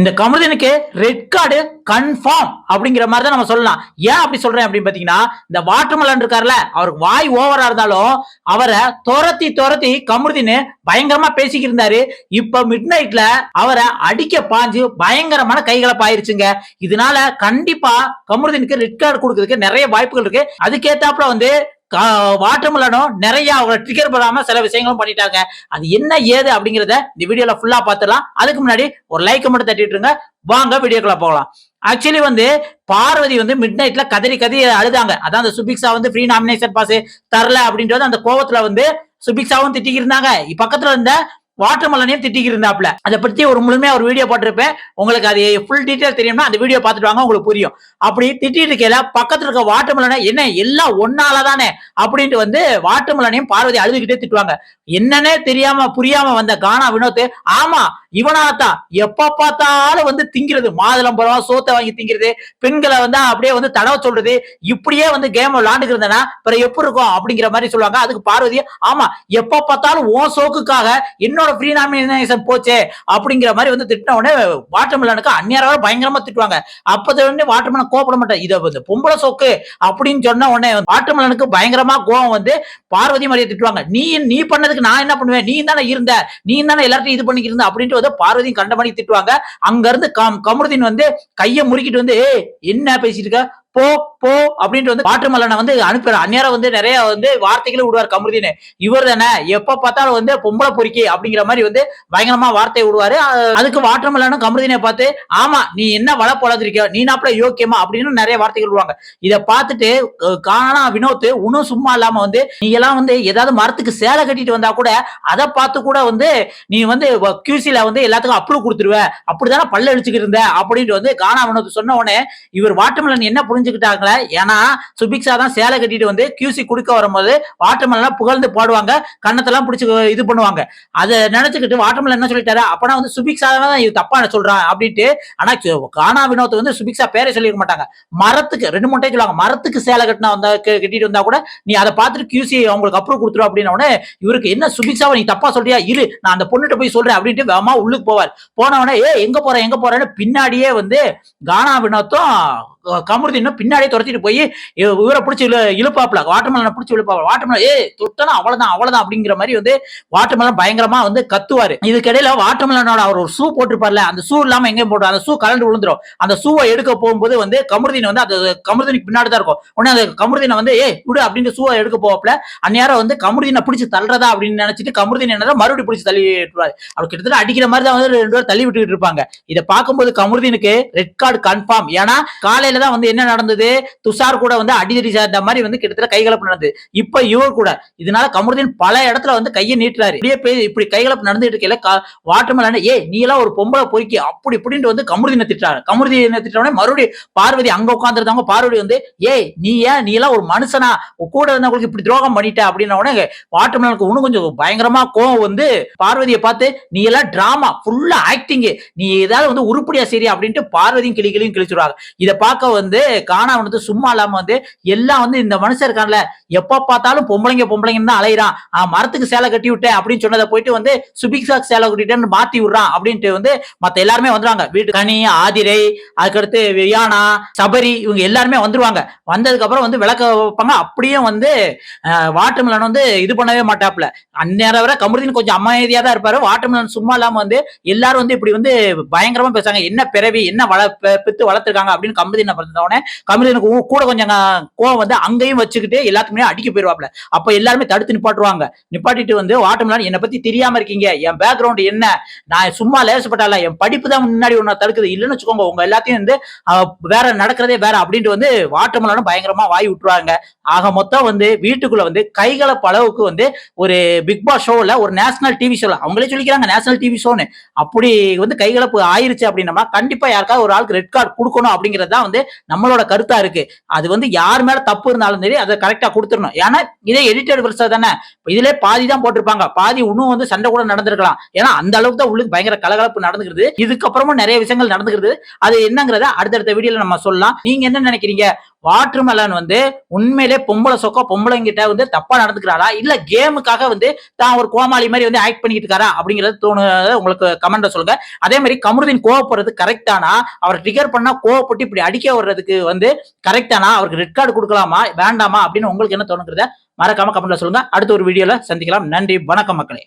இந்த கமருதனுக்கு red card confirm அப்படிங்கிற மாதிரி தான் நம்ம சொல்லலாம். ஏன் அப்படி சொல்றேன் அப்படின்னு பாத்தீங்கன்னா இந்த வாட்டர்மலன் இருக்கார்ல அவருக்கு வாய் ஓவரா இருந்தாலும் அவரை துரத்தி துரத்தி கமருதின்னு பயங்கரமா பேசிக்கிட்டு இருந்தாரு. இப்ப மிட் நைட்ல அவரை அடிக்க பாஞ்சு பயங்கரமான கைகலப்பு ஆயிருச்சுங்க இதனால கண்டிப்பா கமருதீனுக்கு ரெட் கார்டு கொடுக்கறதுக்கு நிறைய வாய்ப்புகள் இருக்கு. அதுக்கேத்தாப்புல வந்து வாட்டர்மலனும் நிறைய அவங்களை ட்ரிகர் பண்ணாம சில விஷயங்களும் பண்ணிட்டாங்க. அது என்ன ஏது அப்படிங்கிறத இந்த வீடியோல ஃபுல்லா பாத்துடலாம் அதுக்கு முன்னாடி ஒரு லைக் மட்டும் தட்டிட்டுருங்க. வாங்க வீடியோக்குள்ள போகலாம். ஆக்சுவலி வந்து பார்வதி வந்து மிட் நைட்ல கதறி கதறி அழுதாங்க. அதான் அந்த சுபிக்ஷா வந்து ஃப்ரீ நாமினேஷன் பாஸ் தரல அப்படின்றது அந்த கோவத்துல வந்து சுபிக்ஷாவும் திட்டிக்கிட்டு இருந்தாங்க. பக்கத்துல இருந்த வாட்டர் மலனையும் திட்டிக்கிட்டு இருந்தாப்ல அதை பத்தி ஒரு முழுமையா ஒரு வீடியோ போட்டிருப்பேன். உங்களுக்கு அது ஃபுல் டீட்டெயில் தெரியும்னா அந்த வீடியோ பார்த்துட்டு வாங்க உங்களுக்கு புரியும். அப்படி திட்டிட்டு இருக்கையில பக்கத்துல இருக்க வாட்டர் மலனை என்ன எல்லாம் ஒன்னால தானே? அப்படின்ட்டு வந்து வாட்டர் மலனையும் பார்வதி அழுதுகிட்டே திட்டுவாங்க. என்னன்னே தெரியாம புரியாம வந்த கானா வினோத் ஆமா இவனாத்தான் எப்ப பார்த்தாலும் வந்து திங்கிறது? மாதுளம்பழம் சோத்தை வாங்கி திங்கிறது பெண்களை வந்து அப்படியே வந்து தடவை சொல்றது இப்படியே வந்து கேம் விளாண்டுக்கிறதுனா பிற எப்படி இருக்கும் அப்படிங்கிற மாதிரி சொல்லுவாங்க. அதுக்கு பார்வதி ஆமா எப்ப பார்த்தாலும் ஓ சோக்குக்காக என்னோட ஃப்ரீ நாமினேஷன் போச்சே அப்படிங்கிற மாதிரி வந்து திட்டின உடனே வாட்டர்மெலனுக்கு அந்நியாராக பயங்கரமா திட்டுவாங்க. அப்போது உடனே வாட்டர்மெலன் கோபப்பட மாட்டேன். இதை வந்து பொம்பளை சோக்கு அப்படின்னு சொன்ன உடனே வாட்டர்மெலனுக்கு பயங்கரமா கோபம் வந்து பார்வதி மாதிரியே திட்டுவாங்க. நீ நீ பண்ணதுக்கு நான் என்ன பண்ணுவேன்? நீ தானே இருந்த? நீ தானே எல்லார்ட்டையும் இது பண்ணிக்கிருந்த அப்படின்ட்டு வந்து பார்வதியும் கண்டபடி திட்டுவாங்க. அங்க இருந்து கம் கமருதீன் வந்து கையை முறுக்கிட்டு வந்து என்ன பேசிட்டு இருக்க? போ போ அப்படின்ட்டு வந்து வாட்டர்மலனை வந்து அனுப்புற அந்நேரம் வந்து நிறைய வந்து வார்த்தைகளும் விடுவார் கமருதீன். இவர் தானே. எப்ப பார்த்தாலும் வந்து பொம்பளை பொறுக்கி அப்படிங்கிற மாதிரி வந்து பயங்கரமா வார்த்தை விடுவாரு. அதுக்கு வாட்டர்மலனும் கமருதீனை பார்த்து ஆமா நீ என்ன வள பொழந்திருக்க நீ நாப்பிட யோக்கியமா? அப்படின்னு நிறைய வார்த்தைகள் விடுவாங்க. இதை பார்த்துட்டு காணா வினோத் இன்னும் சும்மா இல்லாம வந்து நீ எல்லாம் வந்து ஏதாவது மரத்துக்கு சேலை கட்டிட்டு வந்தா கூட அதை பார்த்து கூட வந்து நீ வந்து கியூசில வந்து எல்லாத்துக்கும் அப்ரூவ் கொடுத்துருவ. அப்படிதானே பல்ல அடிச்சுக்கிட்டு இருந்த? அப்படின்ட்டு வந்து காணா வினோத் சொன்ன உடனே இவர் வாட்டர்மலன் என்ன புரிஞ்சு புரிஞ்சுக்கிட்டாங்களே? ஏன்னா சுபிக்ஷா தான் சேலை கட்டிட்டு வந்து கியூசி குடுக்க வரும்போது வாட்டர்மெல்லாம் புகழ்ந்து பாடுவாங்க கண்ணத்தெல்லாம் பிடிச்சி இது பண்ணுவாங்க. அதை நினைச்சுக்கிட்டு வாட்டர்மலன் என்ன சொல்லிட்டாரு? அப்பனா வந்து சுபிக்ஷா தான் இது தப்பா சொல்றான் அப்படின்ட்டு ஆனா கானா வினோத் வந்து சுபிக்ஷா பேரை சொல்லிருக்க மாட்டாங்க. மரத்துக்கு ரெண்டு மூணு டைம் சொல்லுவாங்க மரத்துக்கு சேலை கட்டினா வந்தா கட்டிட்டு வந்தா கூட நீ அதை பார்த்துட்டு கியூசி அவங்களுக்கு அப்ரூவ் கொடுத்துரும் அப்படின்னோடனே இவருக்கு என்ன சுபிக்ஷாவை நீ தப்பா சொல்றியா? இரு நான் அந்த பொண்ணுகிட்ட போய் சொல்றேன் அப்படின்ட்டு வேமா உள்ளுக்கு போவார். போனவனே ஏ எங்க போறேன் எங்க போறேன்னு பின்னாடியே வந்து கானா வினோத்தும் கமருதீனும் பின்னாடியே துரத்திட்டு போய் இவரை பிடிச்சி இழு இழுப்பாப்ல வாட்டர்மலனை பிடிச்சி இழுப்பாப்ல வாட்டர்மலன் ஏ தொட்டனா அவ்வளவுதான் அவ்வளவுதான் அப்படிங்கிற மாதிரி வந்து வாட்டர்மலன் பயங்கரமா வந்து கத்துவாரு. இதுக்கிடையில வாட்டர்மலனோட அவர் ஒரு ஷூ போட்டிருப்பார்ல அந்த ஷூ இல்லாம எங்கேயும் போட்டு அந்த ஷூ கலண்டு விழுந்துரும். அந்த ஷூவை எடுக்க போகும்போது வந்து கமருதீன் வந்து அது கமருதீனுக்கு பின்னாடி தான் இருக்கும். உடனே அந்த கமருதீனை வந்து ஏ விடு அப்படின்னு ஷூவை எடுக்க போவாப்ல அந்நேரம் வந்து கமருதீனை பிடிச்சி தள்ளுறதா அப்படின்னு நினைச்சிட்டு கமருதீன் என்ன மறுபடியும் பிடிச்சி தள்ளி விட்டுருவாரு அவர் கிட்டத்தட்ட அடிக்கிற மாதிரி தான் வந்து ரெண்டு பேரும் தள்ளி விட்டுக்கிட்டு இருப்பாங்க. இதை பார்க்கும்போது கமருதீனுக்கு ரெட் கார்டு கன்ஃபார்ம் ஏன்னா காலையில தான் வந்து என்ன நடந்தது? துஷார் கூட வந்து அடிதடி சேர்ந்த மாதிரி வந்து கிட்டத்தட்ட கைகலப்பு நடந்தது. இப்ப இவர் கூட இதனால கமருதீன் பல இடத்துல வந்து கையை நீட்டுறாரு. இப்படியே போய் இப்படி கைகலப்பு நடந்துட்டு இருக்கையில வாட்டர்மேலான ஏ நீ எல்லாம் ஒரு பொம்பளை பொறுக்கி அப்படி இப்படின்ட்டு வந்து கமருதீனை திட்டாரு கமருதீனை திட்டோடனே மறுபடியும் பார்வதி அங்க உட்காந்துருந்தவங்க பார்வதி வந்து ஏய் நீ ஏன் நீ எல்லாம் ஒரு மனுஷனா? கூட கூட இருந்தவங்களுக்கு இப்படி துரோகம் பண்ணிட்ட? அப்படின்ன உடனே வாட்டர்மேலனுக்கு இன்னும் கொஞ்சம் பயங்கரமா கோவம் வந்து பார்வதியை பார்த்து நீ எல்லாம் டிராமா ஃபுல்லா ஆக்டிங் நீ ஏதாவது வந்து உருப்படியா சரி அப்படின்ட்டு பார்வதியும் கிளி கிளியும் கிழிச்சிருவாங்க இதை பார்க்க வந்து காணா வந்து சும்மா இல்லாம வந்து எல்லாம் வந்து இந்த மனுஷன் இருக்கான்ல. எப்ப பார்த்தாலும் பொம்பளைங்க பொம்பளைங்கன்னு தான் அலையிறான். மரத்துக்கு சேலை கட்டி விட்டேன் அப்படின்னு சொன்னதை போயிட்டு வந்து சுபிக்ஷாக்கு சேலை கட்டிட்டேன்னு மாத்தி விடுறான் அப்படின்ட்டு வந்து மத்த எல்லாருமே வந்துருவாங்க. வீட்டு கனி ஆதிரை அதுக்கடுத்து வியானா சபரி இவங்க எல்லாருமே வந்துருவாங்க. வந்ததுக்கு அப்புறம் வந்து விளக்க வைப்பாங்க. அப்படியே வந்து வாட்டர்மிலன் வந்து இது பண்ணவே மாட்டாப்ல அந்நேரம் வரை கமருதீன் கொஞ்சம் அமைதியா தான் இருப்பாரு. வாட்டர்மிலன் சும்மா இல்லாம வந்து எல்லாரும் வந்து இப்படி வந்து பயங்கரமா பேசுறாங்க. என்ன பிறவி என்ன வள பித்து வளர்த்துருக்காங்க அப்படின்னு கமருதீனை பிறந்தவொடனே கமருதீனுக்கு கூட கொஞ்சம் கோவம் வந்து அங்கேயும் வச்சுக்கிட்டு எல்லாத்துக்குமே அடிக்க போயிருவாப்ல அப்ப எல்லாருமே தடுத்து நிப்பாட்டுவாங்க. நிப்பாட்டிட்டு வந்து வாட்டர்மிலன் என்னை பத்தி தெரியாம இருக்கீங்க. என் பேக்ரவுண்ட் என்ன? நான் சும்மா லேசப்பட்டால என் படிப்பு தான் முன்னாடி ஒன்னு தடுக்குது. இல்லைன்னு வச்சுக்கோங்க. உங்க எல்லாத்தையும் வந்து வேற நடக்கிறதே வேற அப்படின்ட்டு வந்து வாட்டர்மலனும் பயங்கரமா வாய் விட்டுருவாங்க. ஆக மொத்தம் வந்து வீட்டுக்குள்ள வந்து கைகளை பளவுக்கு வந்து ஒரு பிக் பாஸ் ஷோல ஒரு நேஷனல் டிவி ஷோல அவங்களே சொல்லிக்கிறாங்க நேஷனல் டிவி ஷோன்னு அப்படி வந்து கைகலப்பு ஆயிருச்சு அப்படின்னா கண்டிப்பா யாருக்காவது ஒரு ஆளுக்கு ரெட் கார்டு கொடுக்கணும் அப்படிங்கிறது தான் வந்து நம்மளோட கருத்தா இருக்கு. அது வந்து யார் மேல தப்பு இருந்தாலும் சரி அதை கரெக்டா கொடுத்துடணும். ஏன்னா இதே எடிட்டட் வருஷம் தானே? இதுல பாதி தான் போட்டிருப்பாங்க. பாதி இன்னும் வந்து சண்டை கூட நடந்திருக்கலாம். ஏன்னா அந்த அளவுக்கு தான் உள்ளுக்கு பயங்கர கலகலப்பு நடந்துக்கிறது இதுக்கப்புறமும் நிறைய விஷயங்கள் நடந்துக்கிறது அது என்னங்கிறத அடுத்தடுத்த வீடியோல நம்ம சொல்லலாம். நீங்க என்ன நினைக்கிறீங்க? வாட்டர்மெலன் வந்து உண்மையிலே பொம்பளை சொக்கோ பொம்பளைங்கிட்ட வந்து தப்பா நடந்துக்கிறாரா இல்ல கேமுக்காக வந்து தான் ஒரு கோமாளி மாதிரி வந்து ஆக்ட் பண்ணிட்டு இருக்காரா? அப்படிங்கறது தோணுது உங்களுக்கு கமெண்ட்ல சொல்லுங்க. அதே மாதிரி கமருதீன் கோவப்படுறது கரெக்டானா அவர் ட்ரிகர் பண்ணா கோவப்பட்டு இப்படி அடிக்க வர்றதுக்கு வந்து கரெக்டானா அவருக்கு ரெட் கார்டு கொடுக்கலாமா? வேண்டாமா? அப்படின்னு உங்களுக்கு என்ன தோணுங்கிறத மறக்காம கமெண்ட்ல சொல்லுங்க. அடுத்த ஒரு வீடியோல சந்திக்கலாம். நன்றி. வணக்கம் மக்களே.